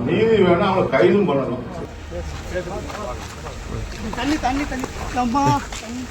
நீதி வேணும் அவங்களை கைதும் பண்ணணும். தண்ணி தண்ணி தண்ணி. அம்மா. தண்ணி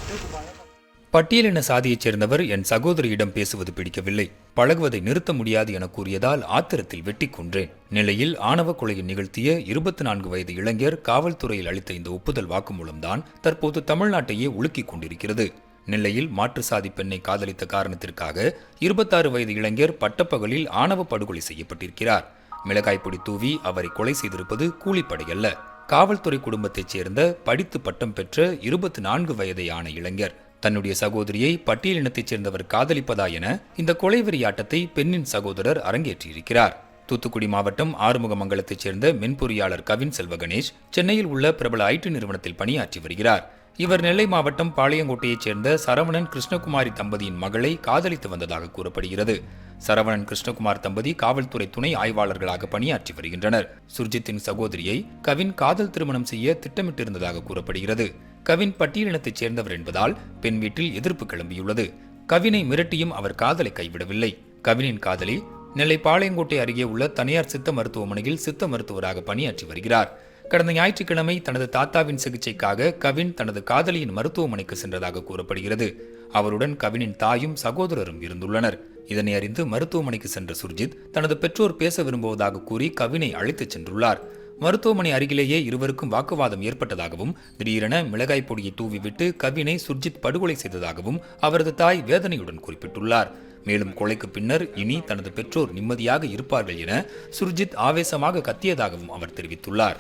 பட்டியலின சாதியைச் சேர்ந்தவர் என் சகோதரியிடம் பேசுவது பிடிக்கவில்லை. பழகுவதை நிறுத்த முடியாது என கூறியதால் ஆத்திரத்தில் வெட்டி கொன்றேன். நிலையில் ஆணவ கொலையை நிகழ்த்திய இருபத்தி நான்கு வயது இளைஞர் காவல்துறையில் அளித்த இந்த ஒப்புதல் வாக்குமூலம்தான் தற்போது தமிழ்நாட்டையே உலுக்கிக் கொண்டிருக்கிறது. நெல்லையில் மாற்று சாதி பெண்ணை காதலித்த காரணத்திற்காக இருபத்தாறு வயது இளைஞர் பட்டப்பகலில் ஆணவ படுகொலை செய்யப்பட்டிருக்கிறார். மிளகாய் பொடி தூவி அவரை கொலை செய்திருப்பது கூலிப்படை அல்ல. காவல்துறை குடும்பத்தைச் சேர்ந்த படித்து பட்டம் பெற்ற இருபத்தி நான்கு வயதையான இளைஞர். தன்னுடைய சகோதரியை பட்டியலினத்தைச் சேர்ந்தவர் காதலிப்பதா என இந்த கொலை வெறியாட்டத்தை பெண்ணின் சகோதரர் அரங்கேற்றியிருக்கிறார். தூத்துக்குடி மாவட்டம் ஆறுமுகமங்கலத்தைச் சேர்ந்த மென்பொறியாளர் கவின் செல்வ கணேஷ் சென்னையில் உள்ள பிரபல ஐடி நிறுவனத்தில் பணியாற்றி வருகிறார். இவர் நெல்லை மாவட்டம் பாளையங்கோட்டையைச் சேர்ந்த சரவணன் கிருஷ்ணகுமாரி தம்பதியின் மகளை காதலித்து வந்ததாக கூறப்படுகிறது. சரவணன் கிருஷ்ணகுமார் தம்பதி காவல்துறை துணை ஆய்வாளர்களாக பணியாற்றி வருகின்றனர். சுர்ஜித்தின் சகோதரியை கவின் காதல் திருமணம் செய்ய திட்டமிட்டிருந்ததாக கூறப்படுகிறது. கவின் பட்டியலினத்தைச் சேர்ந்தவர் என்பதால் பெண் வீட்டில் எதிர்ப்பு கிளம்பியுள்ளது. கவினை மிரட்டியும் அவர் காதலை கைவிடவில்லை. கவினின் காதலி நெல்லை பாளையங்கோட்டை அருகே உள்ள தனியார் சித்த மருத்துவமனையில் சித்த மருத்துவராக பணியாற்றி வருகிறார். கடந்த ஞாயிற்றுக்கிழமை தனது தாத்தாவின் சிகிச்சைக்காக கவின் தனது காதலியின் மருத்துவமனைக்கு சென்றதாக கூறப்படுகிறது. அவருடன் கவினின் தாயும் சகோதரரும் இருந்துள்ளனர். இதனை அறிந்து மருத்துவமனைக்கு சென்ற சுர்ஜித் தனது பெற்றோர் பேச விரும்புவதாக கூறி கவினை அழைத்துச் சென்றுள்ளார். மருத்துவமனை அருகிலேயே இருவருக்கும் வாக்குவாதம் ஏற்பட்டதாகவும் திடீரென மிளகாய் பொடியை தூவிவிட்டு கவினை சுர்ஜித் படுகொலை செய்ததாகவும் அவரது தாய் வேதனையுடன் குறிப்பிட்டுள்ளார். மேலும் கொலைக்கு பின்னர் இனி தனது பெற்றோர் நிம்மதியாக இருப்பார்கள் என சுர்ஜித் ஆவேசமாக கத்தியதாகவும் அவர் தெரிவித்துள்ளார்.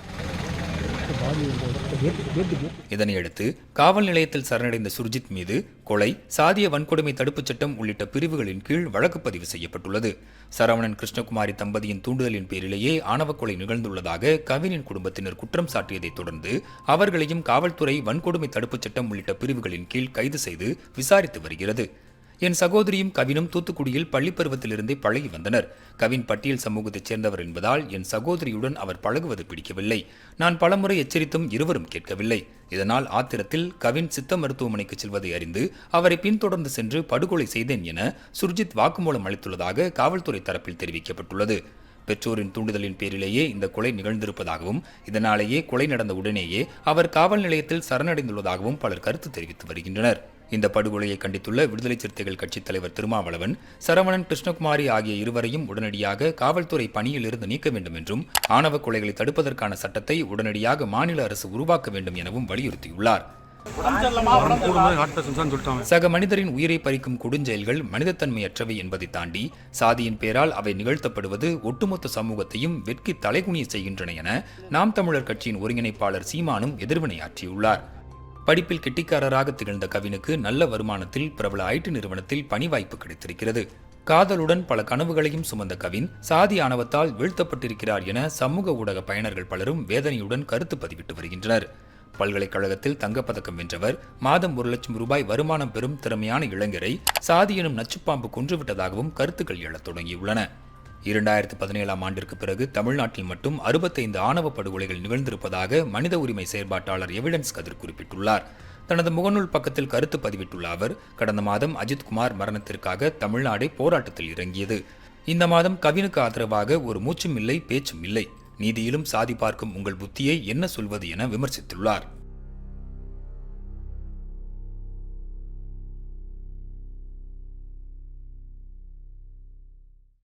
இதனையடுத்து காவல் நிலையத்தில் சரணடைந்த சுர்ஜித் மீது கொலை சாதிய வன்கொடுமை தடுப்புச் சட்டம் உள்ளிட்ட பிரிவுகளின் கீழ் வழக்கு பதிவு செய்யப்பட்டுள்ளது. சரவணன் கிருஷ்ணகுமாரி தம்பதியின் தூண்டுதலின் பேரிலேயே ஆணவ கொலை நிகழ்ந்துள்ளதாக கவினின் குடும்பத்தினர் குற்றம் சாட்டியதைத் தொடர்ந்து அவர்களையும் காவல்துறை வன்கொடுமை தடுப்புச் சட்டம் உள்ளிட்ட பிரிவுகளின் கீழ் கைது செய்து விசாரித்து வருகிறது. என் சகோதரியும் கவினும் தூத்துக்குடியில் பள்ளிப்பருவத்திலிருந்தே பழகி வந்தனர். கவின் பட்டியல் சமூகத்தைச் சேர்ந்தவர் என்பதால் என் சகோதரியுடன் அவர் பழகுவது பிடிக்கவில்லை. நான் பலமுறை எச்சரித்தும் இருவரும் கேட்கவில்லை. இதனால் ஆத்திரத்தில் கவின் சித்த மருத்துவமனைக்கு செல்வதை அறிந்து அவரை பின்தொடர்ந்து சென்று படுகொலை செய்தேன் என சுர்ஜித் வாக்குமூலம் அளித்துள்ளதாக காவல்துறை தரப்பில் தெரிவிக்கப்பட்டுள்ளது. பெற்றோரின் தூண்டுதலின் பேரிலேயே இந்த கொலை நிகழ்ந்திருப்பதாகவும் இதனாலேயே கொலை நடந்த உடனேயே அவர் காவல் நிலையத்தில் சரணடைந்துள்ளதாகவும் பலர் கருத்து தெரிவித்து வருகின்றனர். இந்த படுகொலையை கண்டித்துள்ள விடுதலை சிறுத்தைகள் கட்சித் தலைவர் திருமாவளவன் சரவணன் கிருஷ்ணகுமாரி ஆகிய இருவரையும் உடனடியாக காவல்துறை பணியிலிருந்து நீக்க வேண்டும் என்றும் ஆணவ கொலைகளை தடுப்பதற்கான சட்டத்தை உடனடியாக மாநில அரசு உருவாக்க வேண்டும் எனவும் வலியுறுத்தியுள்ளார். சக மனிதரின் உயிரை பறிக்கும் கொடுஞ்செயல்கள் மனிதத்தன்மையற்றவை என்பதை தாண்டி சாதியின் பேரால் அவை நிகழ்த்தப்படுவது ஒட்டுமொத்த சமூகத்தையும் வெட்கி தலைகுனிய செய்கின்றன என நாம் தமிழர் கட்சியின் ஒருங்கிணைப்பாளர் சீமானும் எதிர்வினையாற்றியுள்ளார். படிப்பில் கெட்டிக்காரராக திகழ்ந்த கவினுக்கு நல்ல வருமானத்தில் பிரபல ஐடி நிறுவனத்தில் பணி வாய்ப்பு கிடைத்திருக்கிறது. காதலுடன் பல கனவுகளையும் சுமந்த கவின் சாதி ஆணவத்தால் வீழ்த்தப்பட்டிருக்கிறார் என சமூக ஊடக பயனர்கள் பலரும் வேதனையுடன் கருத்து பதிவிட்டு வருகின்றனர். பல்கலைக்கழகத்தில் தங்கப்பதக்கம் வென்றவர் மாதம் ஒரு லட்சம் ரூபாய் வருமானம் பெறும் திறமையான இளைஞரை சாதி எனும் நச்சுப்பாம்பு கொன்றுவிட்டதாகவும் கருத்துக்கள் எழத் தொடங்கியுள்ளன. இரண்டாயிரத்து பதினேழாம் ஆண்டிற்கு பிறகு தமிழ்நாட்டில் மட்டும் அறுபத்தைந்து ஆணவ படுகொலைகள் நிகழ்ந்திருப்பதாக மனித உரிமை செயற்பாட்டாளர் எவிடன்ஸ் கதிர் குறிப்பிட்டுள்ளார். தனது முகநூல் பக்கத்தில் கருத்து பதிவிட்டுள்ள அவர் கடந்த மாதம் அஜித்குமார் மரணத்திற்காக தமிழ்நாடே போராட்டத்தில் இறங்கியது. இந்த மாதம் கவினுக்கு ஆதரவாக ஒரு மூச்சும் இல்லை பேச்சும் இல்லை. நீதியிலும் சாதி பார்க்கும் உங்கள் புத்தியை என்ன சொல்வது என விமர்சித்துள்ளார்.